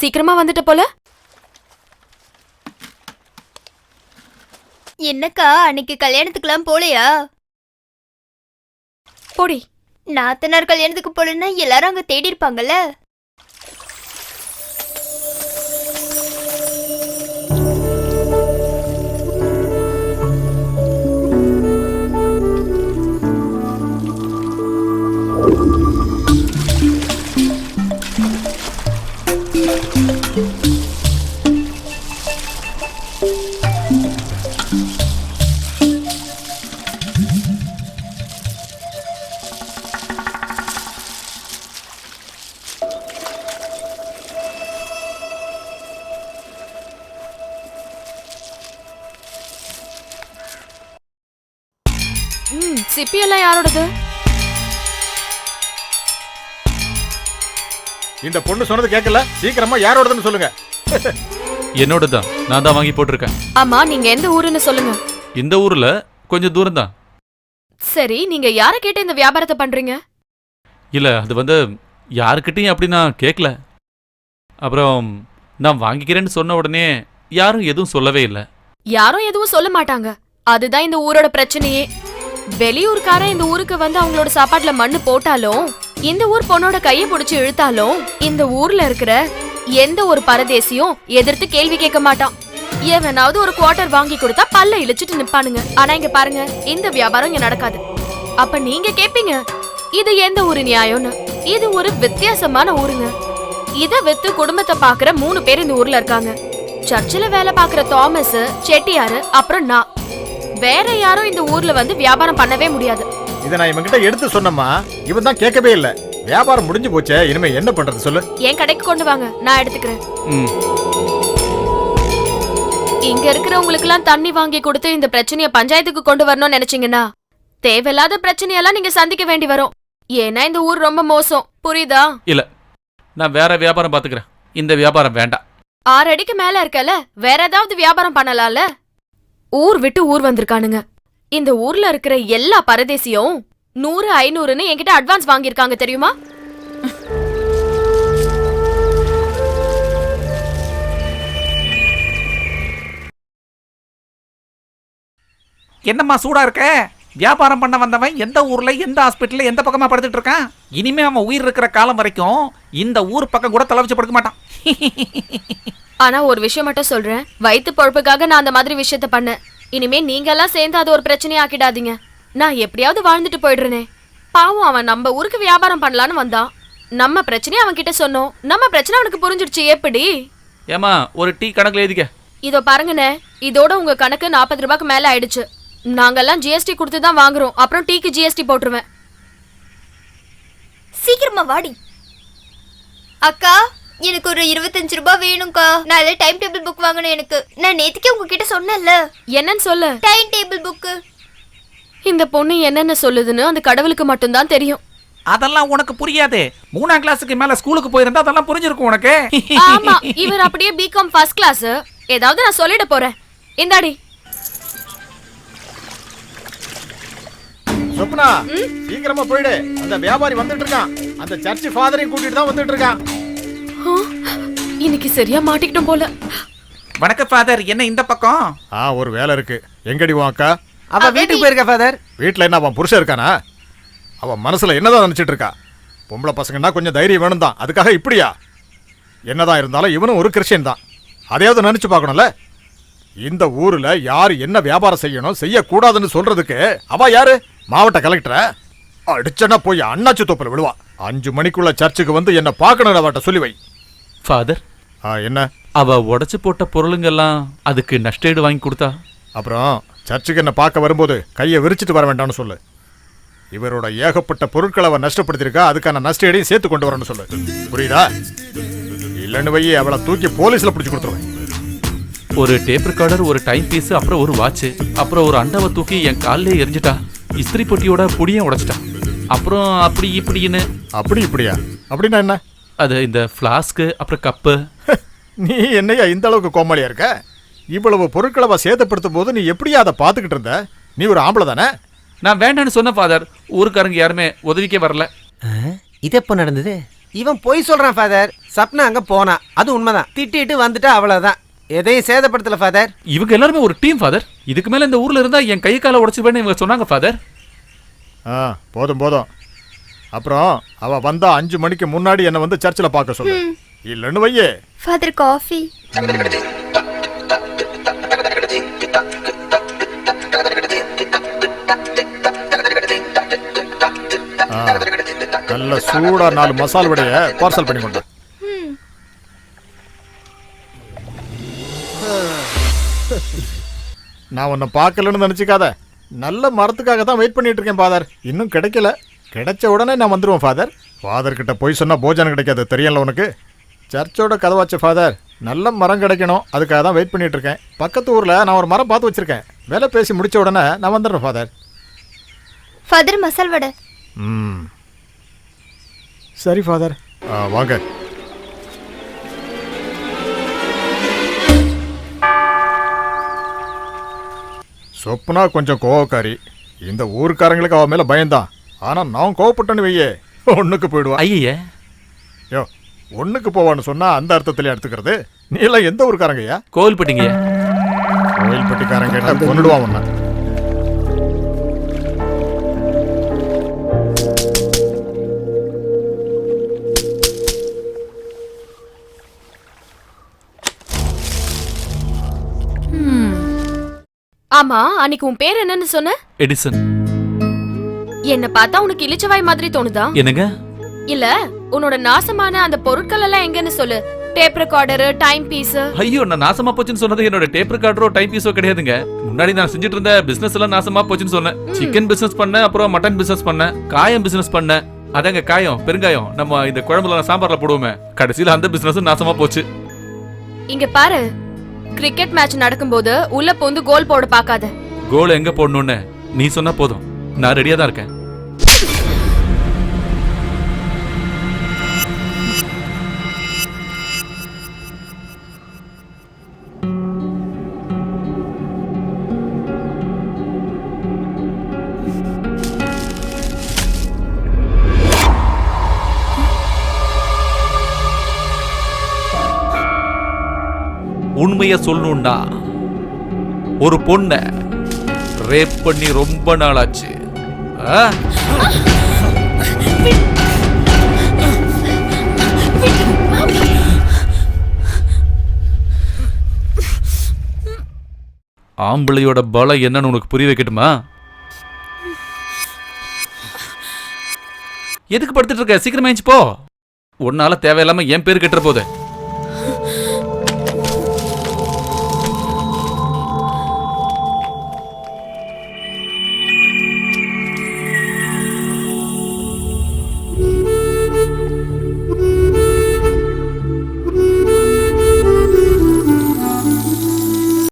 சீக்கிரமா வந்துட்ட போல. என்னக்கா அன்னைக்கு கல்யாணத்துக்குலாம் போலையா? போடி. நாத்தனார் கல்யாணத்துக்கு போலன்னா எல்லாரும் அங்க தேடி இருப்பாங்கல்ல ம் சிப்பி எல்லாம் யாரோடது? இந்த பொண்ணு சொன்னது கேட்கல. சீக்கிரமா யாரோடதுன்னு சொல்லுங்க. என்னோட தான் நான் தான் வாங்கி போட்டிருக்கேன். ஆமா நீங்க எந்த ஊருன்னு சொல்லுங்க. இந்த ஊர்ல கொஞ்சம் தூரம் தான் சரி நீங்க யார கேட்டு இந்த வியாபாரத்தை பண்றீங்க? இல்ல அது வந்து யாருக்கிட்டையும் அப்படி நான் கேட்கல. அப்புறம் நான் வாங்கிக்கிறேன்னு சொன்ன உடனே யாரும் எதுவும் சொல்லவே இல்லை. யாரும் எதுவும் சொல்ல மாட்டாங்க. அதுதான் இந்த ஊரோட பிரச்சனையே. வெளியூர்காரன் இந்த ஊருக்கு வந்து அவங்களோட சாப்பாட்டுல மண்ணு போட்டாலும் இந்த ஊர் பொண்ணோட கைய புடிச்சு இழுத்தாலும் இந்த ஊர்ல இருக்கிற எந்த ஒரு பரதேசியும் எதிர்த்து கேள்வி கேட்க மாட்டான். எவனாவது ஒரு குவார்டர் வாங்கி கொடுத்தா பல்ல இழிச்சிட்டு நிப்பானுங்க. ஆனா இங்க பாருங்க இந்த வியாபாரம் இங்க நடக்காது. அப்ப நீங்க கேப்பீங்க இது எந்த ஊரு நியாயம்னு? இது ஒரு வித்தியாசமான ஊருங்க. இத வித்து குடும்பத்தை பாக்குற மூணு பேர் இந்த ஊர்ல இருக்காங்க. சர்ச்சில் வேலை பாக்குற தாமஸ் செட்டியாரு அப்புறம் நான். வேற யாரும் இந்த ஊர்ல வந்து வியாபாரம் பண்ணவே முடியாது. இதை நான் இவன்கிட்ட எடுத்து சொன்னம்மா. இவன் தான் கேட்கவே இல்ல. வியாபாரம் முடிஞ்சு போச்சே இனிமே என்ன பண்றது சொல்லு. என் கடைக்கு கொண்டு வாங்க நான் எடுத்துக்கிறேன். ம். இங்க இருக்கிறவங்களுக்கு எல்லாம் தண்ணி வாங்கி கொடுத்து இந்த பிரச்சனைய பஞ்சாயத்துக்கு கொண்டு வரணும்னு நினைச்சீங்கன்னா தேவையில்லாத பிரச்சனையெல்லாம் நீங்க சந்திக்க வேண்டி வரும். ஏன்னா இந்த ஊர் ரொம்ப மோசம். புரியுதா? இல்ல நான் வேற வியாபாரம் பாத்துக்கிறேன் இந்த வியாபாரம் வேண்டாம். ஆறு அடிக்கு மேல இருக்கல வேற ஏதாவது வியாபாரம் பண்ணலாம்ல? ஊர் விட்டு ஊர் வந்திருக்கானுங்க. இந்த ஊர்ல இருக்கிற எல்லா பரதேசியும் நூறு ஐநூறுன்னு என்கிட்ட அட்வான்ஸ் வாங்கியிருக்காங்க தெரியுமா? என்னம்மா சூடா இருக்க? வியாபாரம் பண்ண வந்தவன் எந்த ஊர்ல எந்த ஹாஸ்பிட்டல்ல எந்த பக்கமா படுத்துட்டு இருக்கான்? இனிமே அவன் உயிர் இருக்கிற காலம் வரைக்கும் இந்த ஊர் பக்கம் கூட தலை வச்சு படுக்க மாட்டான். ஆனா ஒரு விஷயம் மட்டும் சொல்றேன். வயித்து பொழப்புக்காக நான் அந்த மாதிரி விஷயத்த பண்ணேன். இனிமே நீங்க எல்லாம் சேர்ந்து அது ஒரு பிரச்சனையா ஆக்கிடாதீங்க. நான் எப்படியாவது வாழ்ந்துட்டு போயிடுறேனே. பாவம் அவன் நம்ம ஊருக்கு வியாபாரம் பண்ணலான்னு வந்தான். நம்ம பிரச்சனையை அவன் கிட்ட சொன்னோம். நம்ம பிரச்சனை அவனுக்கு புரிஞ்சிடுச்சு. எப்படி? ஏமா ஒரு டீ கணக்குல எழுதிக்க. இதோ பாருங்கண்ணே. இதோட உங்க கணக்கு நாற்பது ரூபாய்க்கு மேல ஆயிடுச்சு. நாங்கெல்லாம் ஜிஎஸ்டி கொடுத்து தான் வாங்குறோம். அப்புறம் டீக்கு ஜிஎஸ்டி போட்டுருவேன். சீக்கிரமா வாடி. அக்கா எனக்கு ஒரு இருபத்தஞ்சு ரூபாய் வேணும்க்கா. நான் டைம் டேபிள் புக் வாங்கணும் எனக்கு. நான் நேத்துக்கே உங்ககிட்ட சொன்னேன்ல. என்னன்னு சொல்லு. டைம் டேபிள் புக்கு இந்த பொண்ணு என்னென்ன சொல்லுதுன்னு அந்த கடவுளுக்கு மட்டும்தான் தெரியும். அதெல்லாம் உனக்கு புரியாது. மூணாம் கிளாஸுக்கு மேல ஸ்கூலுக்கு போயிருந்தா அதெல்லாம் புரிஞ்சிருக்கும் உனக்கு. ஆமா இவர் அப்படியே பிகாம் ஃபர்ஸ்ட் கிளாஸ் ஏதாவது நான் சொல்லிட போறேன். இந்தாடி. சொப்னா சீக்கிரமா போயிடு. அந்த வியாபாரி வந்துட்டு இருக்கான். அந்த சர்ச் ஃபாதரையும் கூட்டிட்டு தான் வந்துட்டு இருக்கான். இன்னைக்கு சரியா மாட்டிக்கிட்டோம் போல. வணக்கம் ஃபாதர் என்ன இந்த பக்கம்? ஆ ஒரு வேலை இருக்கு. எங்கடி உன் அக்கா? அவ வீட்டுக்கு போயிருக்க ஃபாதர் வீட்ல என்ன அவன் புருஷன் இருக்கானா? அவன் மனசுல என்னதான் நினைச்சிட்டு இருக்கா? பொம்பளை பசங்கன்னா கொஞ்சம் தைரியம் வேணும் தான் அதுக்காக இப்படியா? என்னதான் இருந்தாலும் இவனும் ஒரு கிறிஸ்டியன் தான். அதையாவது நினைச்சு பார்க்கணும்ல? இந்த ஊர்ல யார் என்ன வியாபாரம் செய்யணும் செய்யக்கூடாதுன்னு சொல்றதுக்கு அவ யாரு? மாவட்ட கலெக்டரை அடிச்சனா போய் அண்ணாச்சி தோப்பில் விழுவா. அஞ்சு மணிக்குள்ள சர்ச்சுக்கு வந்து என்ன பார்க்கணும் அவட்ட சொல்லி வை. ஃபாதர் ஆ, என்ன? அவ உடைச்சு போட்ட பொருளுங்கெல்லாம் அதுக்கு நஷ்டஈடு வாங்கி கொடுத்தா? அப்புறம் சர்ச்சுக்கு என்ன பார்க்க வரும்போது கையை விரிச்சிட்டு வர வேண்டாம்னு சொல்லு. இவரோட ஏகப்பட்ட பொருட்களை அவன் நஷ்டப்படுத்தியிருக்கா அதுக்கான நஷ்டஈடையும் சேர்த்து கொண்டு வரணும்னு சொல்லு. புரியுதா? இல்லைன்னு வை அவளை தூக்கி போலீஸ்ல பிடிச்சு கொடுத்துருவேன். ஒரு டேப் ரெக்கார்டர் ஒரு டைம் பீஸ் அப்புறம் ஒரு வாட்ச் அப்புறம் ஒரு அண்டாவை தூக்கி என் காலிலே எரிஞ்சிட்டா இஸ்திரி பொட்டியோட புடியும் உடைச்சிட்டா. அப்புறம் அப்படி இப்படின்னு. அப்படி இப்படியா? அப்படின்னா என்ன? அது இந்த ஃப்ளாஸ்க்கு அப்புறம் கப்பு நீ என்னையா இந்த அளவுக்கு கோமாளியா இருக்க? இவ்வளவு பொருட்களை அவ சேதப்படுத்தும் போது நீ எப்படியா அதை பார்த்துக்கிட்டு இருந்த? நீ ஒரு ஆம்பளை தானே? நான் வேண்டான்னு சொன்ன ஃபாதர் ஊருக்காரங்க யாருமே உதவிக்கே வரல. இது எப்போ நடந்தது? இவன் பொய் சொல்றான் ஃபாதர் சப்னா அங்க போனா. அது உண்மைதான். திட்டிட்டு வந்துட்டா அவ்வளவுதான். எதையும் சேதப்படுத்தல ஃபாதர் இவங்க எல்லாருமே ஒரு டீம் ஃபாதர் இதுக்கு மேல இந்த ஊர்ல இருந்தா என் கை காலை உடைச்சிருவேன்னு இவங்க சொன்னாங்க ஃபாதர் ஆ போதும் போதும். அப்புறம் அவ வந்தா அஞ்சு மணிக்கு முன்னாடி என்னை வந்து சர்ச்சில் பார்க்க சொல்லு. இல்லைன்னு வையே. ஃபாதர் காஃபி நல்ல சூடா நாலு மசால் வடைய பார்சல் பண்ணி கொண்டு. நான் உன்னை பார்க்கலன்னு நினச்சிக்காத. நல்ல மரத்துக்காக தான் வெயிட் பண்ணிட்டு இருக்கேன் ஃபாதர் இன்னும் கிடைக்கல. கிடைச்ச உடனே நான் வந்துடுவேன் ஃபாதர் ஃபாதர் கிட்ட போய் சொன்னா போஜனம் கிடைக்காது தெரியல உனக்கு? சர்ச்சோட கதவாச்சு ஃபாதர் நல்ல மரம் கிடைக்கணும். அதுக்காக தான் வெயிட் பண்ணிட்டு இருக்கேன். பக்கத்து ஊரில் நான் ஒரு மரம் பார்த்து வச்சிருக்கேன். வேலை பேசி முடிச்ச உடனே நான் வந்துடுறேன் ஃபாதர் ஃபாதர் மசால் வடை. ம். சரி ஃபாதர் ஆ, வாங்க. சொப்னா கொஞ்சம் கோவக்காரி. இந்த ஊர்க்காரங்களுக்கு அவ மேல பயந்தான் ஆனா நான் கோவப்பட்டேன்னு வையே. ஒண்ணுக்கு போயிடுவா. ஐயே. யோ ஒண்ணுக்கு போவான்னு சொன்னா அந்த அர்த்தத்திலே எடுத்துக்கிறது. நீ எல்லாம் எந்த ஊர்க்காரங்கய்யா கோவில்பட்டிங்க கோயில்பட்டிக்காரன் கேட்டா கொண்டுடுவான் உன்னை. ஆமா அன்னைக்கு உன் பேர் என்னன்னு சொன்ன? எடிசன். என்ன பார்த்தா உனக்கு இளிச்சவாய் மாதிரி தோணுதா? என்னங்க? இல்ல உன்னோட நாசமான அந்த பொருட்கள் எல்லாம் எங்கன்னு சொல்லு. டேப் ரெக்கார்டர் டைம் பீஸ் ஐயோ நான் நாசமா போச்சுன்னு சொன்னது என்னோட டேப் ரெக்கார்டரோ டைம் பீஸோ கிடையாதுங்க. முன்னாடி நான் செஞ்சுட்டு இருந்த பிசினஸ் எல்லாம் நாசமா போச்சுன்னு சொன்னேன். சிக்கன் பிசினஸ் பண்ணேன் அப்புறம் மட்டன் பிசினஸ் பண்ணேன் காயம் பிசினஸ் பண்ணேன். அதாங்க காயம் பெருங்காயம். நம்ம இந்த குழம்புல சாம்பார்ல போடுவோமே. கடைசியில அந்த பிசினஸும் நாசமா போச்சு. இங்க பாரு கிரிக்கெட் மேட்ச் நடக்கும்போது உள்ள பூந்து கோல் போட பார்க்காத. கோல் எங்க போடணும்னு? நீ சொன்னா போதும். நான் ரெடியா தான் இருக்கேன். உண்மையை சொல்லணும்னா ஒரு பொண்ண ரேப் பண்ணி ரொம்ப நாளாச்சு. ஆம்பளையோட பலம் என்னன்னு உனக்கு புரிய வைக்கட்டுமா? எதுக்கு படுத்துட்டு இருக்க? சீக்கிரமா போ. உன்னால தேவையில்லாம என் பேர் கெட்டுற போதே